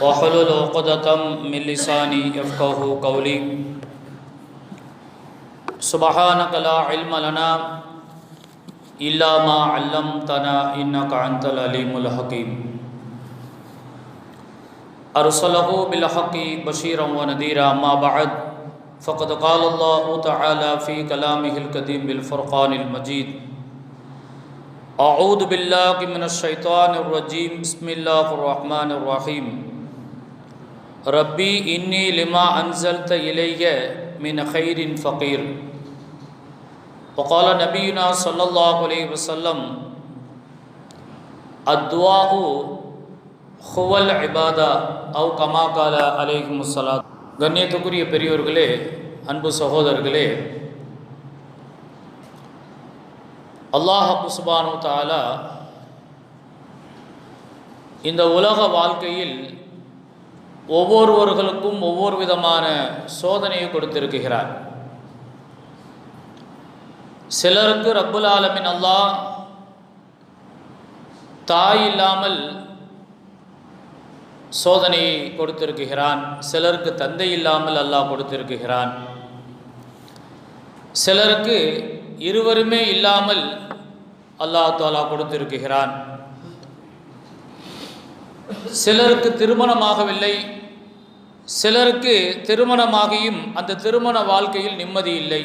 واحلل عقدة من لساني يفقه قولي. سبحانك لا علم لنا إلا ما علمتنا إنك أنت العليم الحكيم. أرسله بالحق بشيرا ونذيرا. ما بعد، فقد قال الله تعالى في كلامه القديم بالفرقان المجيد. أعوذ بالله من الشيطان الرجيم بسم الله الرحمن الرحيم ربي إني لما أنزلت إلي من خير فقير وقال نبينا صلى الله عليه وسلم الدعاء هو العبادة أو كما قال عليهم الصلاة கண்ணியத்துக்குரிய பெரியோர்களே அன்பு சகோதரர்களே அல்லாஹ் சுபானு தாலா இந்த உலக வாழ்க்கையில் ஒவ்வொருவர்களுக்கும் ஒவ்வொரு விதமான சோதனையை கொடுத்திருக்கிறார். சிலருக்கு ரப்புல் ஆலமின் அல்லாஹ் தாய் இல்லாமல் சோதனையை கொடுத்திருக்கிறான். சிலருக்கு தந்தை இல்லாமல் அல்லாஹ் கொடுத்திருக்கிறான். சிலருக்கு இருவருமே இல்லாமல் அல்லாஹ் தாலா கொடுத்திருக்கிறான். சிலருக்கு திருமணமாகவில்லை சிலருக்கு திருமணமாகியும் அந்த திருமண வாழ்க்கையில் நிம்மதி இல்லை.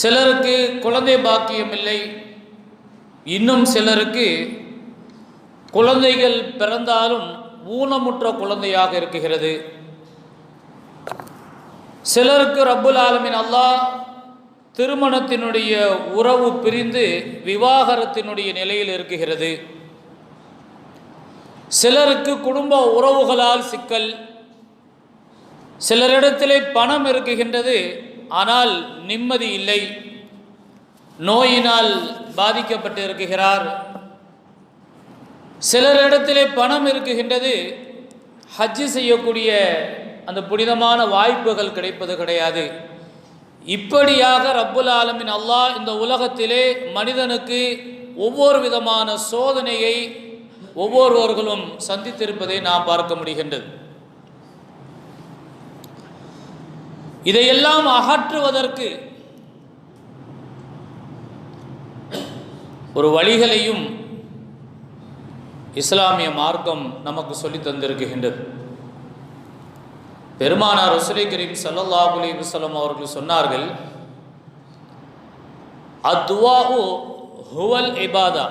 சிலருக்கு குழந்தை பாக்கியம் இல்லை. இன்னும் சிலருக்கு குழந்தைகள் பிறந்தாலும் ஊனமுற்ற குழந்தையாக இருக்குகிறது சிலருக்கு ரப்புல் ஆலமின் அல்லாஹ் திருமணத்தினுடைய உறவு பிரிந்து விவாகரத்தினுடைய நிலையில் இருக்குகிறது. சிலருக்கு குடும்ப உறவுகளால் சிக்கல். சிலரிடத்திலே பணம் இருக்குகின்றது ஆனால் நிம்மதி இல்லை. நோயினால் பாதிக்கப்பட்டு இருக்குகிறார் சிலரிடத்திலே பணம் இருக்குகின்றது ஹஜ்ஜு செய்யக்கூடிய அந்த புனிதமான வாய்ப்புகள் கிடைப்பது கிடையாது. இப்படியாக ரப்புல் ஆலமின் அல்லாஹ் இந்த உலகத்திலே மனிதனுக்கு ஒவ்வொரு விதமான சோதனையை ஒவ்வொருவர்களும் சந்தித்திருப்பதை நாம் பார்க்க முடிகின்றது. இதையெல்லாம் அகற்றுவதற்கு ஒரு வழிகளையும் இஸ்லாமிய மார்க்கம் நமக்கு சொல்லி தந்திருக்கின்றது. பெருமானார் ரசுலை கரீம் சல்லல்லா அலி வசலம் அவர்கள் சொன்னார்கள் அத்துவாஹு ஹுவல் இபாதா.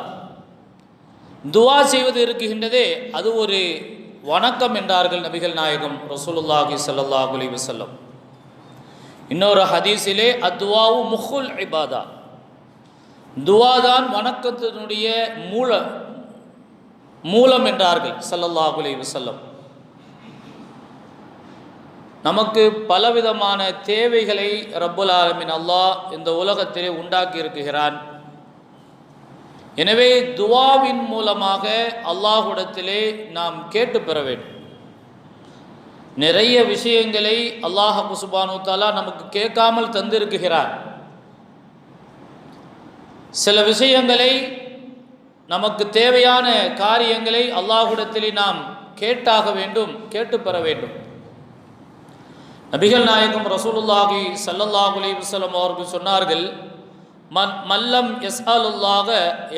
துவா செய்வது இருக்குகின்றதே அது ஒரு வணக்கம் என்றார்கள் நபிகள் நாயகம் ரசூலுல்லாஹி சல்லாஹ் அலி வசல்லம் இன்னொரு ஹதீஸிலே அத்துவாவு முஹுல் இபாதா. துவாதான் வணக்கத்தினுடைய மூல மூலம் என்றார்கள் சல்லல்லாஹு அலி வசல்லம் நமக்கு பலவிதமான தேவைகளை ரப்புல் ஆலமின் அல்லாஹ் இந்த உலகத்திலே உண்டாக்கி இருக்குகிறான் எனவே துவாவின் மூலமாக அல்லாஹுடத்திலே நாம் கேட்டு பெற வேண்டும். நிறைய விஷயங்களை அல்லாஹ் குசுபானு தாலா நமக்கு கேட்காமல் தந்திருக்குகிறார் சில விஷயங்களை நமக்கு தேவையான காரியங்களை அல்லாஹுடத்திலே நாம் கேட்டாக வேண்டும் கேட்டு பெற வேண்டும். நபிகள் நாயகம் ரசூலுல்லாஹி சல்லல்லாஹு அலி வசலம் அவர்கள் சொன்னார்கள் மன் மல்லம் எஸ்அலுல்லாக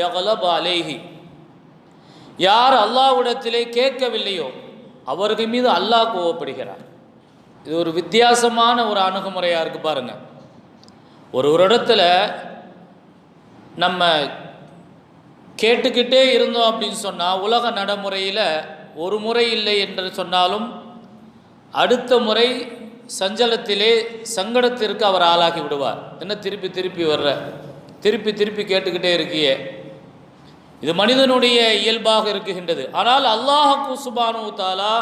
யகலப் அலேஹி. யார் அல்லாஹ்விடத்திலே கேட்கவில்லையோ அவர்கள் மீது அல்லாஹ் கோவப்படுகிறார். இது ஒரு வித்தியாசமான ஒரு அணுகுமுறையாக இருக்குது பாருங்கள் ஒரு ஒரு இடத்துல நம்ம கேட்டுக்கிட்டே இருந்தோம் அப்படின்னு சொன்னால் உலக நடைமுறையில் ஒரு முறை இல்லை என்று சொன்னாலும் அடுத்த முறை சஞ்சலத்திலே சங்கடத்திற்கு அவர் ஆளாகி விடுவார். என்ன திருப்பி திருப்பி வர்ற? திருப்பி திருப்பி கேட்டுக்கிட்டே இருக்கியே. இது மனிதனுடைய இயல்பாக இருக்குகின்றது. ஆனால் அல்லாஹு சுபானு தாலா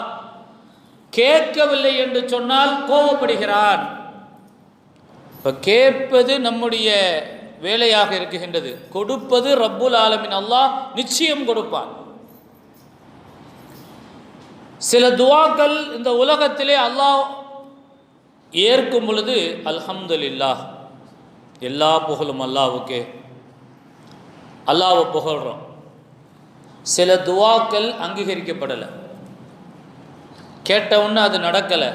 கேட்கவில்லை என்று சொன்னால் கோபப்படுகிறான். இப்போ கேட்பது நம்முடைய வேலையாக இருக்குகின்றது. கொடுப்பது ரப்புல் ஆலமின் அல்லாஹ் நிச்சயம் கொடுப்பான். சில துவாக்கள் இந்த உலகத்திலே அல்லாஹ் ஏற்கும் பொழுது அல்ஹம்துலில்லாஹ் எல்லா புகழும் அல்லாவுக்கு அல்லாவை புகழ்கிறோம் சில துவாக்கள் அங்கீகரிக்கப்படலை. கேட்டவுன்னு அது நடக்கலை.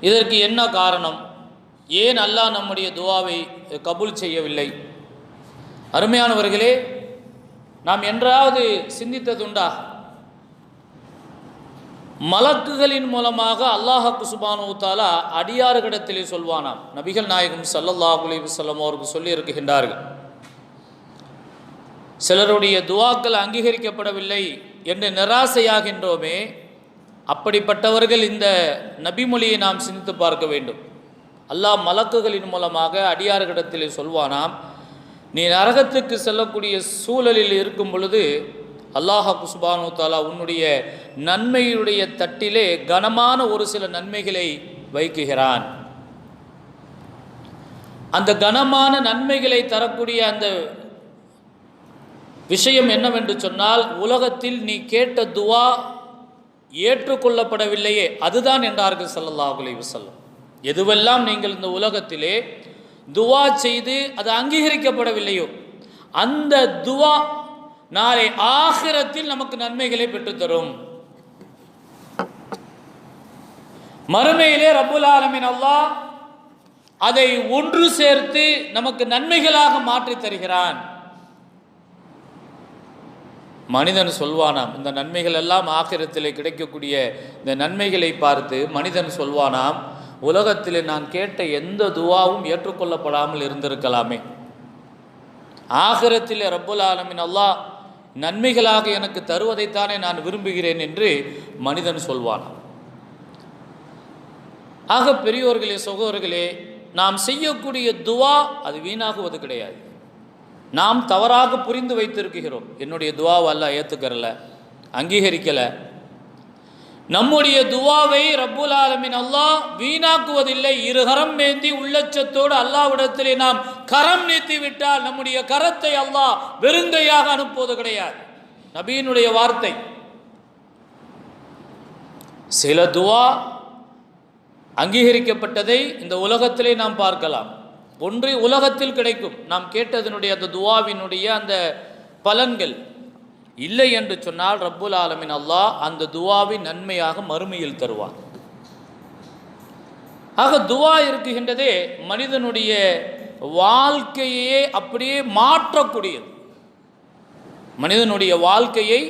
இதற்கு என்ன காரணம்? ஏன் அல்லாஹ் நம்முடைய துவாவை கபூல் செய்யவில்லை? அருமையானவர்களே நாம் என்றாவது சிந்தித்ததுண்டா? மலக்குகளின் மூலமாக அல்லாஹாக்கு சுபானு தாலா அடியாறுகிடத்திலே சொல்வானாம். நபிகள் நாயகம் சல்லல்லாஹு அலைஹி அவருக்கு சொல்லி இருக்குகின்றார்கள் சிலருடைய துவாக்கள் அங்கீகரிக்கப்படவில்லை என்று நிராசையாகின்றோமே அப்படிப்பட்டவர்கள் இந்த நபிமொழியை நாம் சிந்தித்து பார்க்க வேண்டும். அல்லாஹ் மலக்குகளின் மூலமாக அடியார்களிடத்திலே சொல்வானாம். நீ நரகத்துக்கு செல்லக்கூடிய சூழலில் இருக்கும் பொழுது அல்லாஹா குசுபானு தாலா உன்னுடைய நன்மையுடைய தட்டிலே கனமான ஒரு சில நன்மைகளை வைக்குகிறான். அந்த கனமான நன்மைகளை தரக்கூடிய அந்த விஷயம் என்னவென்று சொன்னால் உலகத்தில் நீ கேட்ட துவா ஏற்றுக்கொள்ளப்படவில்லையே அதுதான் என்றார்கள் ஸல்லல்லாஹு அலைஹி வஸல்லம். எதுவெல்லாம் நீங்கள் இந்த உலகத்திலே துவா செய்து அது அங்கீகரிக்கப்படவில்லையோ அந்த துவா நாளை ஆகிரத்தில் நமக்கு நன்மைகளை பெற்றுத்தரும். மறுமையிலே ரப்புல் ஆலமீன் அல்லாஹ் அதை ஒன்று சேர்த்து நமக்கு நன்மைகளாக மாற்றி தருகிறான். மனிதன் சொல்வானாம் இந்த நன்மைகள் எல்லாம் ஆகிரத்தில் கிடைக்கக்கூடிய இந்த நன்மைகளை பார்த்து மனிதன் சொல்வானாம் உலகத்தில் நான் கேட்ட எந்த துவாவும் ஏற்றுக்கொள்ளப்படாமல் இருந்திருக்கலாமே. ஆகிரத்தில் ரப்புல் ஆலமின் அல்லாஹ் நன்மைகளாக எனக்கு தருவதைத்தானே நான் விரும்புகிறேன் என்று மனிதன் சொல்வான். ஆக பெரியோர்களே சகோதரர்களே நாம் செய்யக்கூடிய துவா அது வீணாகுவது கிடையாது. நாம் தவறாக புரிந்து வைத்திருக்கிறோம். என்னுடைய துவாவை அல்லாஹ் ஏற்றுக்கறல அங்கீகரிக்கலை. நம்முடைய துவாவை ரப்புல் ஆலமின் அல்லாஹ் வீணாக்குவதில்லை. இருகரம் மேந்தி உள்ளச்சத்தோடு அல்லாவிடத்திலே நாம் கரம் நீத்தி விட்டால் நம்முடைய கரத்தை அல்லாஹ் வெறுங்கையாக அனுப்புவது கிடையாது. நபியினுடைய வார்த்தை. சில துவா அங்கீகரிக்கப்பட்டதை இந்த உலகத்திலே நாம் பார்க்கலாம். ஒன்று உலகத்தில் கிடைக்கும். நாம் கேட்டதனுடைய அந்த துவாவினுடைய அந்த பலன்கள். இல்லை என்று சொன்னால் ரப்புல் ஆலமின் அல்லாஹ் அந்த துவாவின் நன்மையாக மறுமையில் தருவார். ஆக துவா இருக்குகின்றதே மனிதனுடைய வாழ்க்கையே அப்படியே மாற்றக்கூடியது. மனிதனுடைய வாழ்க்கையை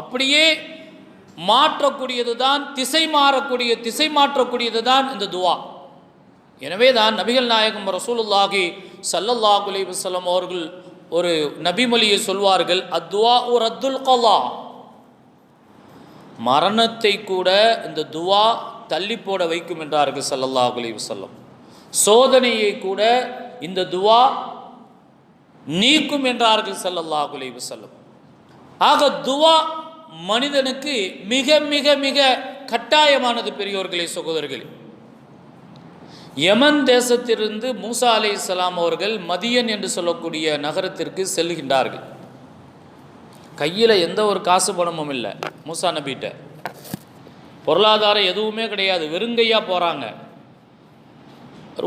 அப்படியே மாற்றக்கூடியது தான் திசை மாறக்கூடிய திசை மாற்றக்கூடியது தான் இந்த துவா. எனவே தான் நபிகள் நாயகம் ரசூலுல்லாஹி சல்லல்லாஹு அலைஹி வஸல்லம் அவர்கள் ஒரு நபிமொழியை சொல்வார்கள் அத்வா ஒரு அத்துல் கலா மரணத்தை கூட இந்த துவா தள்ளி போட வைக்கும் என்றார்கள் சல்லல்லா அலி வல்லம் சோதனையை கூட இந்த துவா நீக்கும் என்றார்கள் சல்லல்லா அலி வல்லம் ஆக துவா மனிதனுக்கு மிக மிக மிக கட்டாயமானது பெரியோர்களே சகோதரர்களே. யமன் தேசத்திலிருந்து மூசா அலை இஸ்லாம் அவர்கள் மதியன் என்று சொல்லக்கூடிய நகரத்திற்கு செல்கின்றார்கள். கையில் எந்த ஒரு காசு பணமும் இல்லை மூசா நபிகிட்ட பொருளாதாரம் எதுவுமே கிடையாது வெறுங்கையாக போகிறாங்க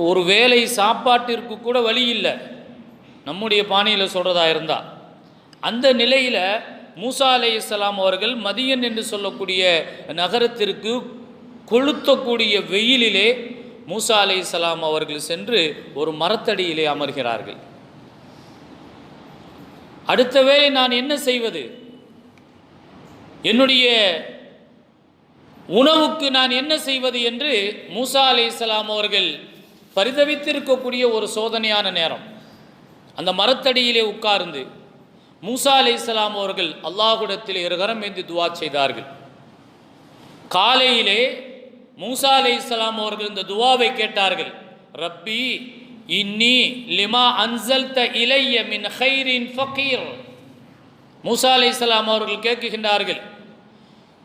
ஒரு வேலை சாப்பாட்டிற்கு கூட வழி இல்லை. நம்முடைய பாணியில் சொல்கிறதா இருந்தால் அந்த நிலையில் மூசா அலை இஸ்லாம் அவர்கள் மதியன் என்று சொல்லக்கூடிய நகரத்திற்கு கொளுத்தக்கூடிய வெயிலிலே மூசா அலை இஸ்லாம் அவர்கள் சென்று ஒரு மரத்தடியிலே அமர்கிறார்கள். அடுத்த வேளை நான் என்ன செய்வது? என்னுடைய உணவுக்கு நான் என்ன செய்வது என்று மூசா அலி இஸ்லாம் அவர்கள் பரிதவித்திருக்கக்கூடிய ஒரு சோதனையான நேரம். அந்த மரத்தடியிலே உட்கார்ந்து மூசா அலி இஸ்லாம் அவர்கள் அல்லாஹுடத்தில் இருகரம் ஏந்தி துவா செய்தார்கள். காலையிலே மூசா அலை இஸ்லாம் அவர்கள் இந்த துவாவை கேட்டார்கள். ரப்பி இன்னி லிமா அன்சல்த இலைய மின் ஹைரின் ஃபக்கீர் மூசா அலை இஸ்லாம் அவர்கள் கேட்குகின்றார்கள்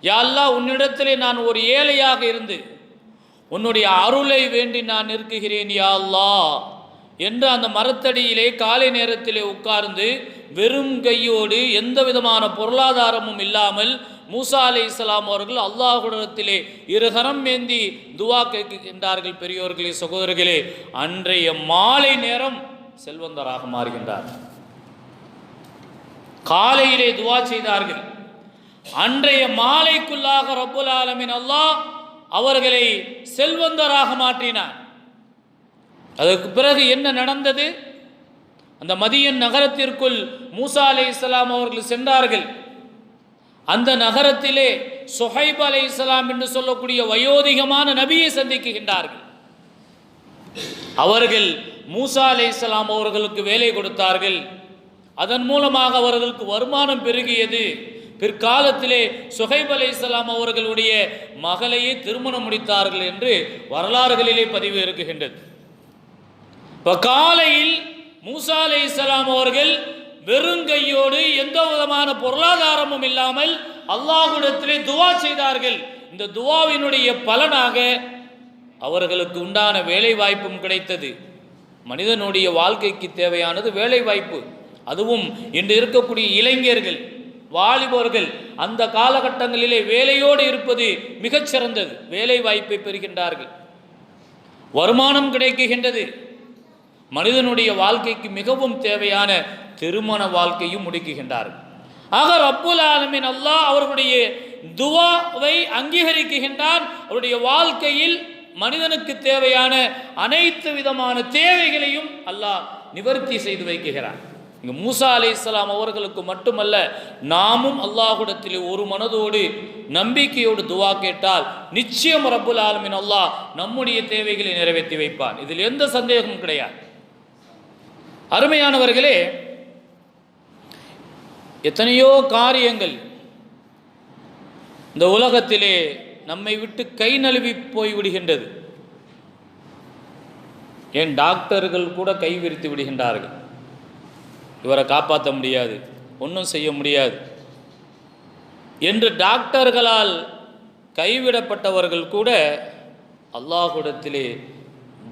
யாழ்லா உன்னிடத்திலே நான் ஒரு ஏழையாக இருந்து உன்னுடைய அருளை வேண்டி நான் நிற்குகிறேன் யாழ்லா என்று அந்த மரத்தடியிலே காலை நேரத்திலே உட்கார்ந்து வெறும் கையோடு எந்த விதமான பொருளாதாரமும் இல்லாமல் மூசா அலி இஸ்லாம் அவர்கள் அல்லாஹுடத்திலே இருகரம் ஏந்தி துவா கேட்கின்றார்கள் பெரியோர்களே சகோதரர்களே. அன்றைய மாலை நேரம் செல்வந்தராக மாறுகின்றார். காலையிலே துவா செய்தார்கள். அன்றைய மாலைக்குள்ளாக ரப்புல் ஆலமின் அல்லாஹ் அவர்களை செல்வந்தராக மாற்றினார். அதற்கு பிறகு என்ன நடந்தது? அந்த மதியன் நகரத்திற்குள் மூசா அலை இஸ்லாம் அவர்கள் சென்றார்கள். அந்த நகரத்திலே சுஹைப் அலை இஸ்லாம் என்று சொல்லக்கூடிய வயோதிகமான நபியை சந்திக்குகின்றார்கள். அவர்கள் மூசா அலை இஸ்லாம் அவர்களுக்கு வேலை கொடுத்தார்கள். அதன் மூலமாக அவர்களுக்கு வருமானம் பெருகியது. பிற்காலத்திலே சுஹைப் அலை இஸ்லாம் அவர்களுடைய மகளையே திருமணம் முடித்தார்கள் என்று வரலாறுகளிலே பதிவு இருக்குகின்றது இப்போ காலையில் மூசா அலை இஸ்லாம் அவர்கள் வெறுங்கையோடு எந்த விதமான பொருளாதாரமும் இல்லாமல் அல்லாஹுடத்திலே துவா செய்தார்கள். இந்த துவாவினுடைய பலனாக அவர்களுக்கு உண்டான வேலை வாய்ப்பும் கிடைத்தது. மனிதனுடைய வாழ்க்கைக்கு தேவையானது வேலை வாய்ப்பு அதுவும் இன்று இருக்கக்கூடிய இளைஞர்கள் வாலிபர்கள் அந்த காலகட்டங்களிலே வேலையோடு இருப்பது மிகச்சிறந்தது. வேலை வாய்ப்பை பெறுகின்றார்கள். வருமானம் கிடைக்குகின்றது. மனிதனுடைய வாழ்க்கைக்கு மிகவும் தேவையான திருமண வாழ்க்கையும் முடிக்குகின்றார்கள். ஆக ரப்புல் ஆலமின் அல்லாஹ் அவர்களுடைய துவாவை அங்கீகரிக்குகின்றான் அவருடைய வாழ்க்கையில் மனிதனுக்கு தேவையான அனைத்து விதமான தேவைகளையும் அல்லாஹ் நிவர்த்தி செய்து வைக்குகிறான். இங்கு மூசா அலி இஸ்லாம் அவர்களுக்கு மட்டுமல்ல நாமும் அல்லாஹுடத்தில் ஒரு மனதோடு நம்பிக்கையோடு துவா கேட்டால் நிச்சயம் ரப்புல் ஆலமின் அல்லாஹ் நம்முடைய தேவைகளை நிறைவேற்றி வைப்பான். இதில் எந்த சந்தேகமும் கிடையாது. அருமையானவர்களே எத்தனையோ காரியங்கள் இந்த உலகத்திலே நம்மை விட்டு கை நழுவி போய் விடுகின்றது. ஏன் டாக்டர்கள் கூட கைவிரித்து விடுகின்றார்கள்? இவரை காப்பாற்ற முடியாது ஒன்றும் செய்ய முடியாது. என்று டாக்டர்களால் கைவிடப்பட்டவர்கள் கூட அல்லாஹுடத்திலே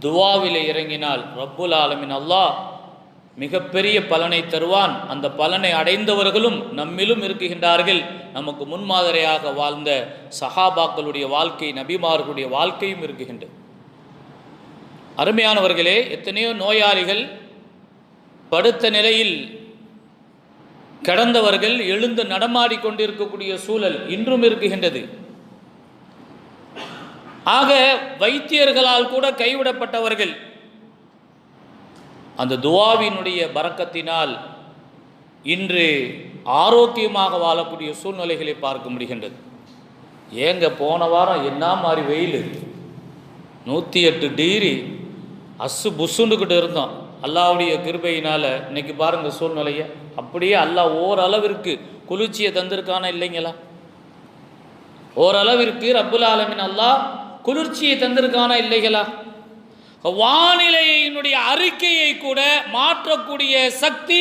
துவாவிலே இறங்கினால் ரப்புல் ஆலமின் அல்லாஹ் மிகப்பெரிய பலனை தருவான். அந்த பலனை அடைந்தவர்களும் நம்மிலும் இருக்குகின்றார்கள். நமக்கு முன்மாதிரியாக வாழ்ந்த சஹாபாக்களுடைய வாழ்க்கை நபிமார்களுடைய வாழ்க்கையும் இருக்குகின்றது அருமையானவர்களே எத்தனையோ நோயாளிகள் படுத்த நிலையில் கடந்தவர்கள் எழுந்து நடமாடிக்கொண்டிருக்கக்கூடிய சூழல் இன்றும் இருக்குகின்றது ஆக வைத்தியர்களால் கூட கைவிடப்பட்டவர்கள் அந்த துவாவினுடைய பறக்கத்தினால் இன்று ஆரோக்கியமாக வாழக்கூடிய சூழ்நிலைகளை பார்க்க முடிகின்றது. ஏங்க போன வாரம் என்ன மாதிரி வெயில்? நூற்றி எட்டு டிகிரி. அசு புசுண்டுக்கிட்டு இருந்தோம். அல்லாவுடைய கிருபையினால் இன்னைக்கு பாருங்கள் சூழ்நிலையை. அப்படியே அல்லா ஓரளவிற்கு குளிர்ச்சியை தந்திருக்கானா இல்லைங்களா? ஓரளவிற்கு ரப்புல் ஆலமின் அல்லா குளிர்ச்சியை தந்திருக்கானா இல்லைங்களா வானிலையினுடைய அறிக்கையை கூட மாற்றக்கூடிய சக்தி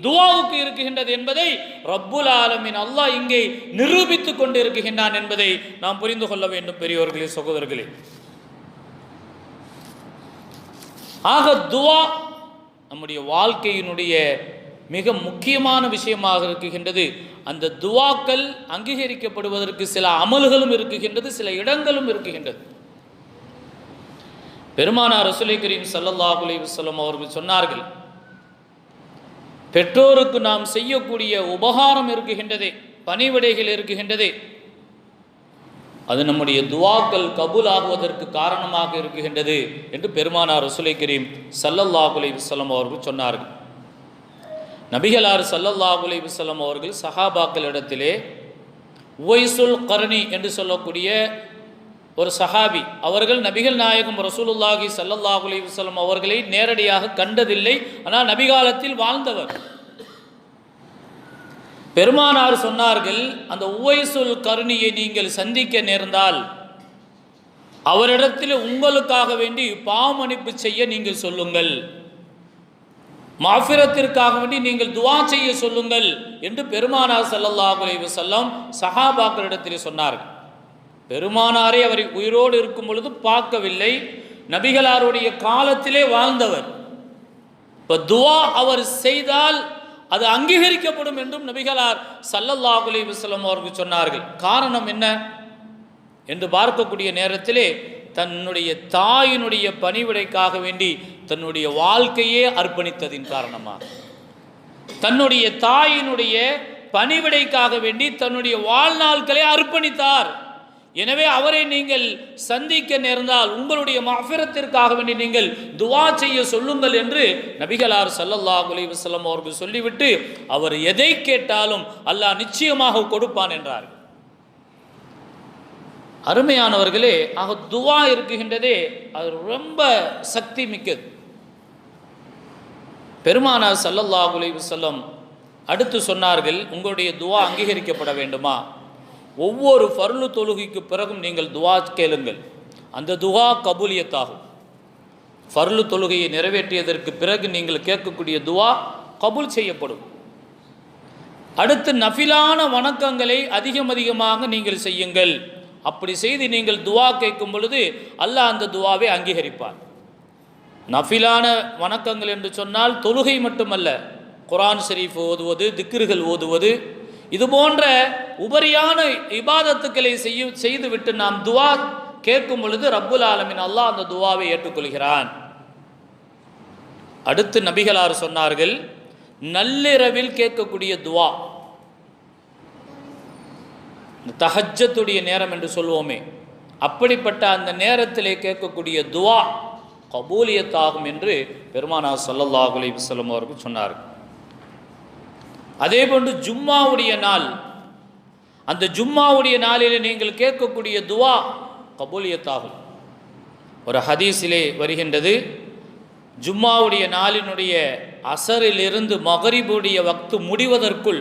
துவாவுக்கு இருக்குகின்றது என்பதை ரப்புல் ஆலமின் அல்லாஹ் இங்கே நிரூபித்துக் கொண்டிருக்கின்றான் என்பதை நாம் புரிந்து கொள்ள வேண்டும் பெரியோர்களே சகோதரர்களே. ஆக துவா நம்முடைய வாழ்க்கையினுடைய மிக முக்கியமான விஷயமாக இருக்குகின்றது அந்த துவாக்கள் அங்கீகரிக்கப்படுவதற்கு சில அமல்களும் இருக்குகின்றது சில இடங்களும் இருக்குகின்றது பெருமானார் ரசுலை கரீம் ஸல்லல்லாஹு அலைஹி அவர்கள் சொன்னார்கள் பெற்றோருக்கு நாம் செய்யக்கூடிய உபகாரம் இருக்குகின்றதே பணிவிடைகள் இருக்குகின்றதே அது நம்முடைய துவாக்கள் கபூல் ஆகுவதற்கு காரணமாக இருக்குகின்றது என்று பெருமானார் ரசுலை கரீம் ஸல்லல்லாஹு அலைஹி அவர்கள் சொன்னார்கள். நபிகளார் ஸல்லல்லாஹு அலைஹி அவர்கள் சஹாபாக்களிடத்திலே உவைசுல் கரணி என்று சொல்லக்கூடிய ஒரு சஹாபி அவர்கள் நபிகள் நாயகம் ரசூலுல்லாஹி சல்லல்லாஹ் அலிவசலம் அவர்களை நேரடியாக கண்டதில்லை ஆனால் நபிகாலத்தில் வாழ்ந்தவர். பெருமானார் சொன்னார்கள் அந்த உவைசுல் கருணியை நீங்கள் சந்திக்க நேர்ந்தால் அவரிடத்தில் உங்களுக்காக வேண்டி பாவமன்னிப்பு செய்ய நீங்கள் சொல்லுங்கள். மாஃபிரத்திற்காக வேண்டி நீங்கள் துவா செய்ய சொல்லுங்கள் என்று பெருமானார் சல்லல்லாஹ் அலைஹி சஹாபாக்களிடத்தில் சொன்னார்கள். பெருமானாரே அவரை உயிரோடு இருக்கும் பொழுது பார்க்கவில்லை. நபிகளாருடைய காலத்திலே வாழ்ந்தவர். இப்போ துவா அவர் செய்தால் அது அங்கீகரிக்கப்படும் என்றும் நபிகளார் சல்லல்லாஹு அலைஹி வஸல்லம் அவர்கள் சொன்னார்கள். காரணம் என்ன? என்று பார்க்கக்கூடிய நேரத்திலே தன்னுடைய தாயினுடைய பணிவிடைக்காக வேண்டி தன்னுடைய வாழ்க்கையே அர்ப்பணித்ததின் காரணமாக. தன்னுடைய தாயினுடைய பணிவிடைக்காக வேண்டி தன்னுடைய வாழ்நாள்களை அர்ப்பணித்தார். எனவே அவரை நீங்கள் சந்திக்க நேர்ந்தால் உங்களுடைய மஃபிரத்திற்காக வேண்டி நீங்கள் துவா செய்ய சொல்லுங்கள் என்று நபிகளார் ஸல்லல்லாஹு அலைஹி அவர்கள் சொல்லிவிட்டு அவர் எதை கேட்டாலும் அல்லாஹ் நிச்சயமாக கொடுப்பான் என்றார். அருமையானவர்களே ஆக துவா இருக்குகின்றதே அது ரொம்ப சக்தி மிக்கது. பெருமானார் ஸல்லல்லாஹு அலைஹி அடுத்து சொன்னார்கள் உங்களுடைய துவா அங்கீகரிக்கப்பட வேண்டுமா? ஒவ்வொரு ஃபர்லு தொழுகைக்கு பிறகும் நீங்கள் துவா கேளுங்கள். அந்த துவா கபூலியத்தாகும். ஃபர்லு தொழுகையை நிறைவேற்றியதற்கு பிறகு நீங்கள் கேட்கக்கூடிய துவா கபூல் செய்யப்படும். அடுத்து நஃபிலான வணக்கங்களை அதிகம் அதிகமாக நீங்கள் செய்யுங்கள். அப்படி செய்து நீங்கள் துவா கேட்கும் பொழுது அல்லாஹ் அந்த துவாவை அங்கீகரிப்பார். நஃபிலான வணக்கங்கள் என்று சொன்னால் தொழுகை மட்டுமல்ல. குரான் ஷரீஃப் ஓதுவது திக்ருகள் ஓதுவது இது போன்ற உபரியான இபாதத்துக்களை செய்ய செய்துவிட்டு நாம் துவா கேட்கும் பொழுது ரப்புல் ஆலமின் அல்லாஹ் அந்த துவாவை ஏற்றுக்கொள்கிறான். அடுத்து நபிகளார் சொன்னார்கள் நள்ளிரவில் கேட்கக்கூடிய துவா இந்த தஹஜத்துடைய நேரம் என்று சொல்வோமே அப்படிப்பட்ட அந்த நேரத்திலே கேட்கக்கூடிய துவா கபூலியத்தாகும் என்று பெருமானார் ஸல்லல்லாஹு அலி வல்லம் அவர்கள் சொன்னார்கள். அதே போன்று ஜும்மாவுடைய நாள். அந்த ஜும்மாவுடைய நாளில் நீங்கள் கேட்கக்கூடிய துவா கபூலியத்தாகும். ஒரு ஹதீஸிலே வருகின்றது ஜும்மாவுடைய நாளினுடைய அசரிலிருந்து மகரிபுடைய வக்து முடிவதற்குள்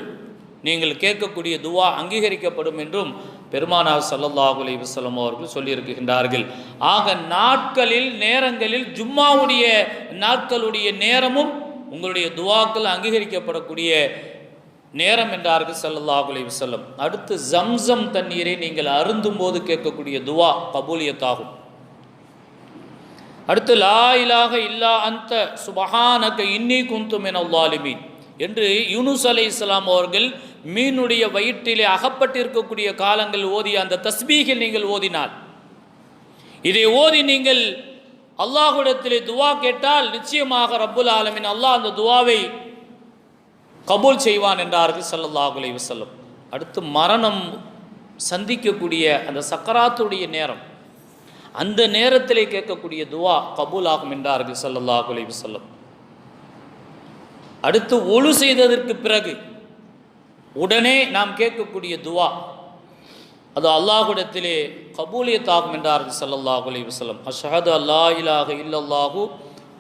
நீங்கள் கேட்கக்கூடிய துவா அங்கீகரிக்கப்படும் என்றும் பெருமானார் ஸல்லல்லாஹு அலைஹி வஸல்லம் அவர்கள் சொல்லியிருக்கின்றார்கள். ஆக நாட்களில் நேரங்களில் ஜும்மாவுடைய நாட்களுடைய நேரமும் உங்களுடைய துவாக்கள் அங்கீகரிக்கப்படக்கூடிய நேரம் என்றார்கள் ஸல்லல்லாஹு அலைஹி அடுத்து ஜம்சம் தண்ணீரை நீங்கள் அருந்தும் போது கேட்கக்கூடிய துவா கபூலியத்தாகும். அடுத்து லா இலாக இல்லா அந்த சுபஹானக இன்னி குந்தும் என மினல்லாலிமீன் என்று யூனுஸ் அலை இஸ்லாம் அவர்கள் மீனுடைய வயிற்றிலே அகப்பட்டிருக்கக்கூடிய காலங்கள் ஓதிய அந்த தஸ்பீகில் நீங்கள் ஓதினால். இதை ஓதி நீங்கள் அல்லாஹுடத்திலே துவா கேட்டால் நிச்சயமாக ரப்புல் ஆலமின் அல்லாஹ் அந்த துவாவை கபூல் செய்வான் என்றார்கள் ஸல்லல்லாஹு வசல்லம் அடுத்து மரணம் சந்திக்கக்கூடிய அந்த சக்கராத்துடைய நேரம். அந்த நேரத்திலே கேட்கக்கூடிய துவா கபூல் ஆகும் என்றார்கள் ஸல்லல்லாஹு வசல்லம் அடுத்து ஒழு செய்ததற்கு பிறகு உடனே நாம் கேட்கக்கூடிய துவா அது அல்லாஹுடத்திலே கபூலியத் ஆகும் என்றார்கள் ஸல்லல்லாஹு அலைஹி அஷஹது அல்லாஹ் அல்லா இலாஹ இல்லல்லாஹு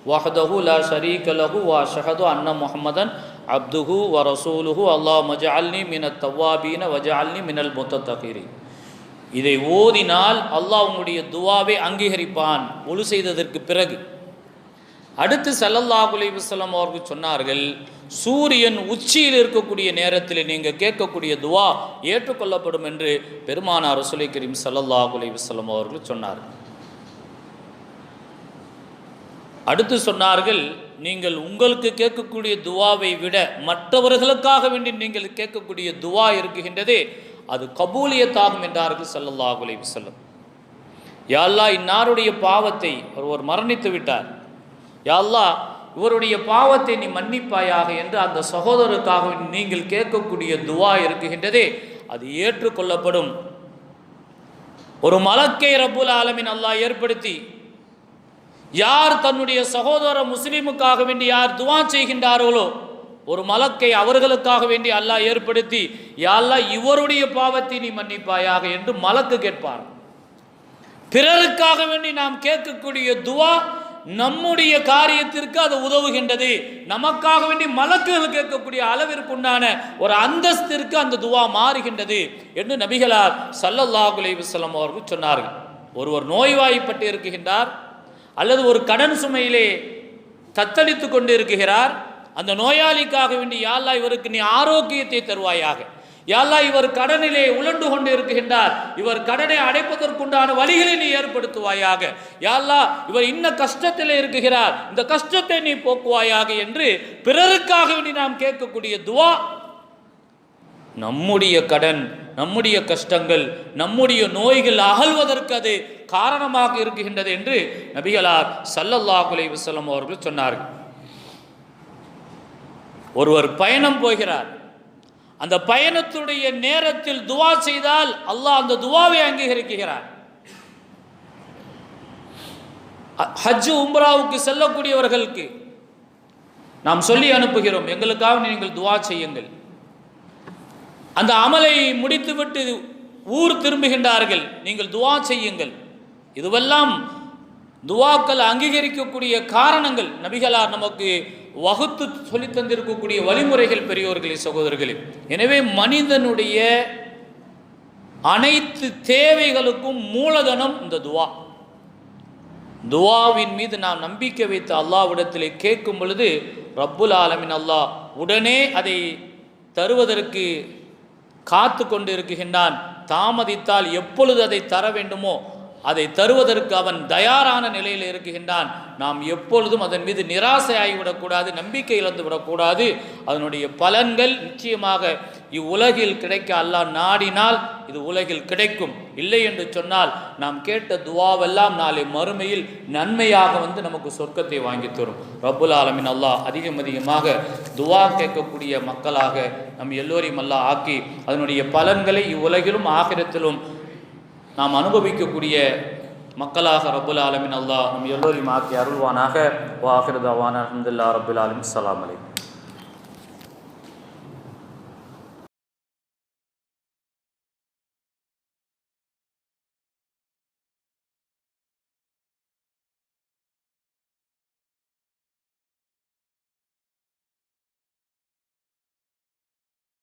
வஹதஹு லா ஷரீக லஹு வா ஷஹது அன்ன முஹம்மதன் அப்துஹு வ ரசூலுஹு அல்லாஹ் மஜால்னி மின தவ்வாபீன வஜால்னி மினல் முத்தத்தகீரின் இதை ஓதினால் அல்லாஹ் உங்களுடைய துவாவை அங்கீகரிப்பான் ஒழு செய்ததற்கு பிறகு. அடுத்து ஸல்லல்லாஹு அலைஹி அவர்கள் சொன்னார்கள் சூரியன் உச்சியில் இருக்கக்கூடிய நேரத்தில் நீங்கள் கேட்கக்கூடிய துவா ஏற்றுக்கொள்ளப்படும் என்று பெருமானார் ரசுலை கரீம் ஸல்லல்லாஹு அலைஹி அவர்கள் சொன்னார்கள். அடுத்து சொன்னார்கள் நீங்கள் உங்களுக்கு கேட்கக்கூடிய துவாவை விட மற்றவர்களுக்காக வேண்டி நீங்கள் கேட்கக்கூடிய துவா இருக்குகின்றது அது கபூலியத்தாகும் என்றார்கள் ஸல்லல்லாஹு அலைஹி வஸல்லம். யா இன்னாருடைய பாவத்தை ஒருவர் மரணித்து விட்டார். யா இவருடைய பாவத்தை நீ மன்னிப்பாயாக என்று அந்த சகோதரருக்காக நீங்கள் கேட்கக்கூடிய துவா இருக்குகின்றதே அது ஏற்றுக்கொள்ளப்படும். ஒரு மலக்கை ரபுல் ஆலமின் அல்லாஹ் ஏற்படுத்தி யார் தன்னுடைய சகோதர முஸ்லீமுக்காக வேண்டி யார் துவா செய்கின்றார்களோ ஒரு மலக்கை அவர்களுக்காக வேண்டி அல்லாஹ் ஏற்படுத்தி யாழ்லா இவருடைய பாவத்தை நீ மன்னிப்பாயாக என்று மலக்கு கேட்பார். பிறருக்காக வேண்டி நாம் கேட்கக்கூடிய துவா நம்முடைய காரியத்திற்கு அது உதவுகின்றது. நமக்காக வேண்டி மலக்குகள் கேட்கக்கூடிய அளவிற்குண்டான ஒரு அந்தஸ்திற்கு அந்த துவா மாறுகின்றது என்று நபிகளார் சல்லல்லாஹுலே அலைஹி அவர்கள் சொன்னார்கள். ஒருவர் நோய்வாய்ப்பட்டு இருக்குகின்றார் அல்லது ஒரு கடன் சுமையிலே தத்தளித்து கொண்டு இருக்குகிறார் அந்த நோயாளிக்காக வேண்டி யாழ்லா இவருக்கு நீ ஆரோக்கியத்தை தருவாயாக. யாழ்லா இவர் கடனிலே உழண்டு கொண்டு இருக்கின்றார் இவர் கடனை அடைப்பதற்குண்டான வழிகளை நீ ஏற்படுத்துவாயாக. யாழ்லா இவர் இன்ன கஷ்டத்தில் இருக்குகிறார் இந்த கஷ்டத்தை நீ போக்குவாயாக என்று பிறருக்காக வேண்டி நாம் கேட்கக்கூடிய துவா நம்முடைய கடன் நம்முடைய கஷ்டங்கள் நம்முடைய நோய்கள் அகல்வதற்கு அது காரணமாக இருக்குகின்றது என்று நபிகளார் ஸல்லல்லாஹு அலைஹி அவர்கள் சொன்னார்கள். ஒருவர் பயணம் போகிறார். அந்த பயணத்துடைய நேரத்தில் துவா செய்தால் அல்லாஹ் அந்த துவாவை அங்கீகரிக்கிறார். ஹஜ்ஜு உம்ராவுக்கு செல்லக்கூடியவர்களுக்கு நாம் சொல்லி அனுப்புகிறோம். எங்களுக்காக நீங்கள் துவா செய்யுங்கள். அந்த அமலை முடித்துவிட்டு ஊர் திரும்புகின்றார்கள். நீங்கள் துவா செய்யுங்கள். இதுவெல்லாம் துவாக்கள் அங்கீகரிக்கக்கூடிய காரணங்கள். நபிகளார் நமக்கு வகுத்து சொல்லித் தந்திருக்கக்கூடிய வழிமுறைகள் பெரியோர்களே சகோதரர்களே. எனவே மனிதனுடைய அனைத்து தேவைகளுக்கும் மூலதனம் இந்த துவா. துவாவின் மீது நாம் நம்பிக்கை வைத்து அல்லாவிடத்தில் கேட்கும் பொழுது ரப்புல் ஆலமின் அல்லாஹ் உடனே அதை தருவதற்கு காத்து கொண்டு இருக்குகின்றான் தாமதித்தால் எப்பொழுது அதை தர வேண்டுமோ அதை தருவதற்கு அவன் தயாரான நிலையில் இருக்குகின்றான் நாம் எப்பொழுதும் அதன் மீது நிராசையாகிவிடக்கூடாது நம்பிக்கை இழந்து விடக்கூடாது அதனுடைய பலன்கள் நிச்சயமாக இவ்வுலகில் கிடைக்க அல்லாஹ் நாடினால் இது உலகில் கிடைக்கும். இல்லை என்று சொன்னால் நாம் கேட்ட துவாவெல்லாம் நாளை மறுமையில் நன்மையாக வந்து நமக்கு சொர்க்கத்தை வாங்கி தரும். ரப்புல் ஆலமின் அல்லாஹ் அதிகம் அதிகமாக துவா கேட்கக்கூடிய மக்களாக நம் எல்லோரையும் அல்லாஹ் ஆக்கி அதனுடைய பலன்களை இவ்வுலகிலும் ஆகிரத்திலும் நாம் அனுபவிக்கக்கூடிய மக்களாக ரப்புல் ஆலமின் அல்லாஹ் நம் எல்லோரையும் ஆக்கி அருள்வானாக. வாஹிருதாவான அஹமதுல்லா ரபுல் ஆலமின். சலாம் அலைக்கும்.